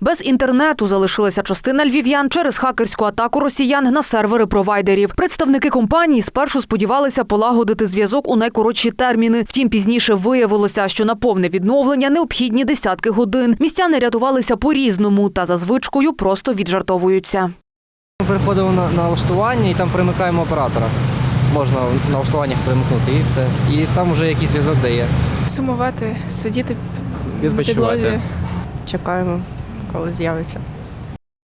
Без інтернету залишилася частина львів'ян через хакерську атаку росіян на сервери провайдерів. Представники компанії спершу сподівалися полагодити зв'язок у найкоротші терміни. Втім, пізніше виявилося, що на повне відновлення необхідні десятки годин. Містяни рятувалися по-різному та за звичкою просто віджартовуються. Ми переходимо на налаштування і там примикаємо оператора. Можна в налаштуваннях примикнути і все. І там вже якийсь зв'язок дає. Сумувати, сидіти на Відпочивати. Чекаємо, коли з'явиться.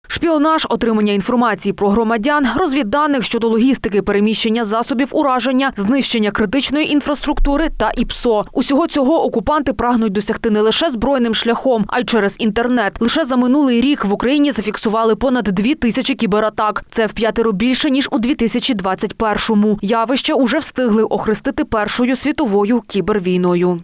Шпіонаж, отримання інформації про громадян, розвідданих щодо логістики переміщення засобів ураження, знищення критичної інфраструктури та ІПСО. Усього цього окупанти прагнуть досягти не лише збройним шляхом, а й через інтернет. Лише за минулий рік в Україні зафіксували понад дві тисячі кібератак. Це в п'ятеро більше ніж у 2021-му. Явище уже встигли охрестити першою світовою кібервійною.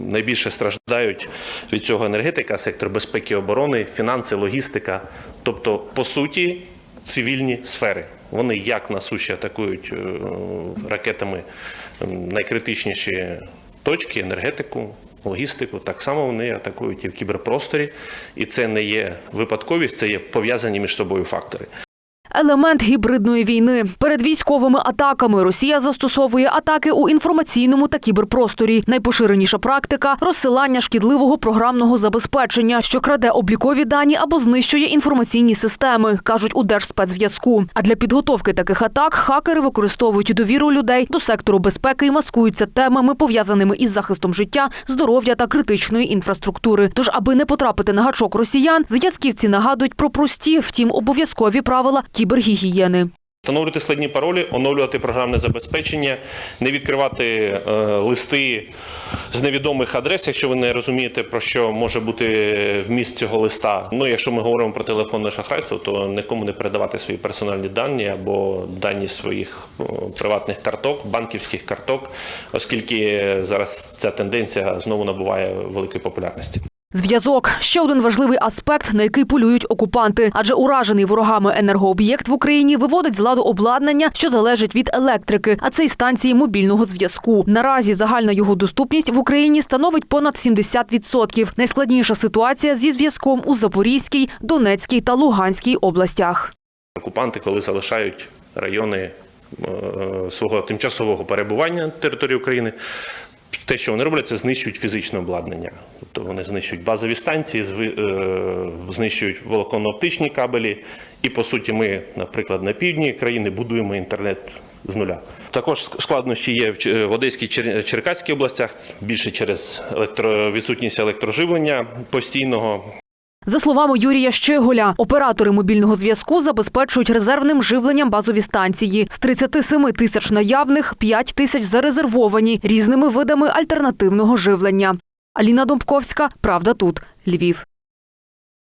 Найбільше страждають від цього енергетика, сектор безпеки оборони, фінанси, логістика, тобто, по суті, цивільні сфери. Вони як на суші атакують е, ракетами ем, найкритичніші точки, енергетику, логістику, так само вони атакують і в кіберпросторі, і це не є випадковість, це є пов'язані між собою фактори. Елемент гібридної війни перед військовими атаками Росія застосовує атаки у інформаційному та кіберпросторі. Найпоширеніша практика розсилання шкідливого програмного забезпечення, що краде облікові дані або знищує інформаційні системи, кажуть у Держспецзв'язку. А для підготовки таких атак хакери використовують довіру людей до сектору безпеки і маскуються темами, пов'язаними із захистом життя, здоров'я та критичної інфраструктури. Тож, аби не потрапити на гачок росіян, зв'язківці нагадують про прості, втім обов'язкові правила кібергігієни. Встановлювати складні паролі, оновлювати програмне забезпечення, не відкривати е, листи з невідомих адрес, якщо ви не розумієте, про що може бути вміст цього листа. Ну, якщо ми говоримо про телефонне шахрайство, то нікому не передавати свої персональні дані або дані своїх о, приватних карток, банківських карток, оскільки зараз ця тенденція знову набуває великої популярності. Зв'язок ще один важливий аспект, на який полюють окупанти, адже уражений ворогами енергооб'єкт в Україні виводить з ладу обладнання, що залежить від електрики, а це й станції мобільного зв'язку. Наразі загальна його доступність в Україні становить понад 70%. Найскладніша ситуація зі зв'язком у Запорізькій, Донецькій та Луганській областях. Окупанти, коли залишають райони е, свого тимчасового перебування на території України, те, що вони роблять, це знищують фізичне обладнання. Тобто вони знищують базові станції, е, знищують волоконно-оптичні кабелі. І по суті, ми, наприклад, на півдні країни будуємо інтернет з нуля. Також складнощі є в Одеській Черкаській областях більше через електро... відсутність електроживлення постійного. За словами Юрія Щеголя, оператори мобільного зв'язку забезпечують резервним живленням базові станції. З 37 тисяч наявних 5 тисяч зарезервовані різними видами альтернативного живлення. Аліна Домбковська, Правда тут, Львів.